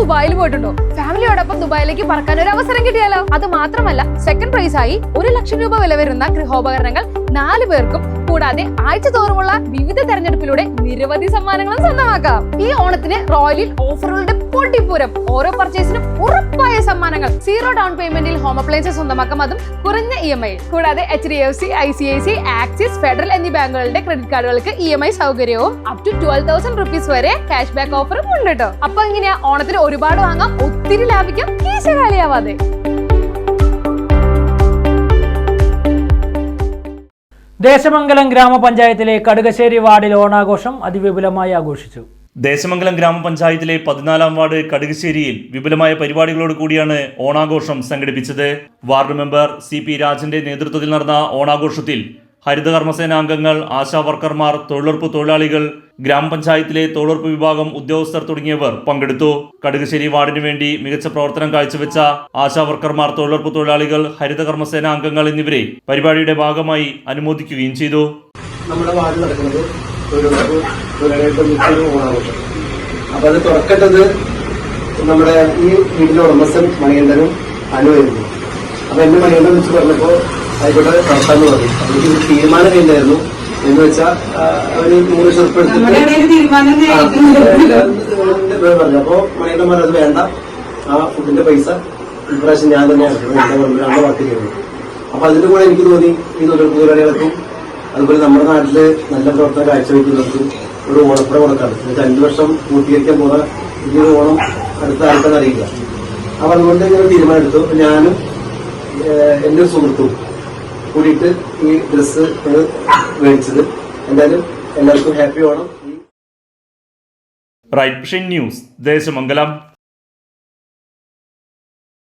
ദുബായിൽ പോയിട്ടുണ്ടോ? ഫാമിലിയോടൊപ്പം ദുബായിലേക്ക് പറക്കാൻ ഒരു അവസരം കിട്ടിയാലോ? അത് മാത്രമല്ല സെക്കൻഡ് പ്രൈസ് ആയി ഒരു ലക്ഷം രൂപ വില വരുന്ന ഗൃഹോപകരണങ്ങൾ നാല് പേർക്കും കൂടാതെ ആഴ്ച തോറുമുള്ള വിവിധ തെരഞ്ഞെടുപ്പിലൂടെ നിരവധി സമ്മാനങ്ങളും സ്വന്തമാക്കാം. ഈ ഓണത്തിന് റോയലിൽ ഓഫറുകളുടെ പൊട്ടിപ്പൂരം ഓരോ പർച്ചേസിനും ഉറപ്പായ സമ്മാനങ്ങൾ സീറോ ഡൗൺ പേയ്മെന്റിൽ ഹോം അപ്ലയൻസ് സ്വന്തമാക്കാം അതും കുറഞ്ഞ ഇ എം ഐ. കൂടാതെ H D F C I C I C Axis Federal എന്നീ ബാങ്കുകളുടെ ക്രെഡിറ്റ് കാർഡുകൾക്ക് ഇ എം ഐ സൗകര്യവും up to twelve thousand rupees വരെ ക്യാഷ് ബാക്ക് ഓഫറും ഉണ്ട് കേട്ടോ അപ്പൊ ഇങ്ങനെയാ ഓണത്തിന് ഒരുപാട് വാങ്ങാം ഒത്തിരി ലാഭിക്കാം കീശ ദേശമംഗലം ഗ്രാമപഞ്ചായത്തിലെ കടുകശ്ശേരി വാർഡിൽ ഓണാഘോഷം അതിവിപുലമായി ആഘോഷിച്ചു. ദേശമംഗലം ഗ്രാമപഞ്ചായത്തിലെ പതിനാലാം വാർഡ് കടുകശ്ശേരിയിൽ വിപുലമായ പരിപാടികളോട് കൂടിയാണ് ഓണാഘോഷം സംഘടിപ്പിച്ചത്. വാർഡ് മെമ്പർ സി പി രാജന്റെ നേതൃത്വത്തിൽ നടന്ന ഓണാഘോഷത്തിൽ ഹരിതകർമ്മസേന അംഗങ്ങൾ ആശാ വർക്കർമാർ തൊഴിലുറപ്പ് തൊഴിലാളികൾ ഗ്രാമപഞ്ചായത്തിലെ തൊഴിലുറപ്പ് വിഭാഗം ഉദ്യോഗസ്ഥർ തുടങ്ങിയവർ പങ്കെടുത്തു. കടുകശ്ശേരി വാർഡിനു വേണ്ടി മികച്ച പ്രവർത്തനം കാഴ്ചവെച്ച ആശാ വർക്കർമാർ തൊഴിലുറപ്പ് തൊഴിലാളികൾ ഹരിതകർമ്മസേന അംഗങ്ങൾ എന്നിവരെ പരിപാടിയുടെ ഭാഗമായി അനുമോദിക്കുകയും ചെയ്തു. നമ്മുടെ വാർഡ് നടക്കുന്നത് നമ്മുടെ ഈ വീടിന്റെ ഉടമസ്ഥൻ മണികണ്ഠനും അനുവായിരുന്നു അപ്പൊ എന്നെ മണികണ്ഠൻ വെച്ച് പറഞ്ഞപ്പോ ആയിക്കോട്ടെ നടത്താന്ന് പറഞ്ഞു എനിക്ക് ഒരു തീരുമാനം ഉണ്ടായിരുന്നു എന്ന് വെച്ചാൽ അവർ മൂന്ന് പറഞ്ഞു അപ്പോ പറഞ്ഞു അത് വേണ്ട. ആ ഫുഡിന്റെ പൈസ. ഇപ്രാവശ്യം ഞാൻ തന്നെ രണ്ട് വർക്ക് ചെയ്യുന്നത് അപ്പൊ അതിന്റെ കൂടെ എനിക്ക് തോന്നി ഈ തൊഴിലാളികൾക്കും അതുപോലെ നമ്മുടെ നാട്ടിൽ നല്ല പ്രവർത്തനം കാഴ്ചവെക്കുന്നവർക്കും ഒരു ഓണപ്പുറ കൊടുക്കാണ്. എന്നിട്ട് അഞ്ചു വർഷം പൂർത്തീകരിക്കാൻ പോകുന്ന ഈ ഒരു ഓണം അടുത്ത ആൾക്കാർ അറിയില്ല. അപ്പൊ അതുകൊണ്ട് ഞാൻ ഒരു തീരുമാനം എടുത്തു. അപ്പൊ ഞാനും എന്റെ സുഹൃത്തും കൂടിയിട്ട് ഈ ഡ്രസ്സ് മേടിച്ചത്. എന്തായാലും എല്ലാവർക്കും happy Onam right news Desamangalam.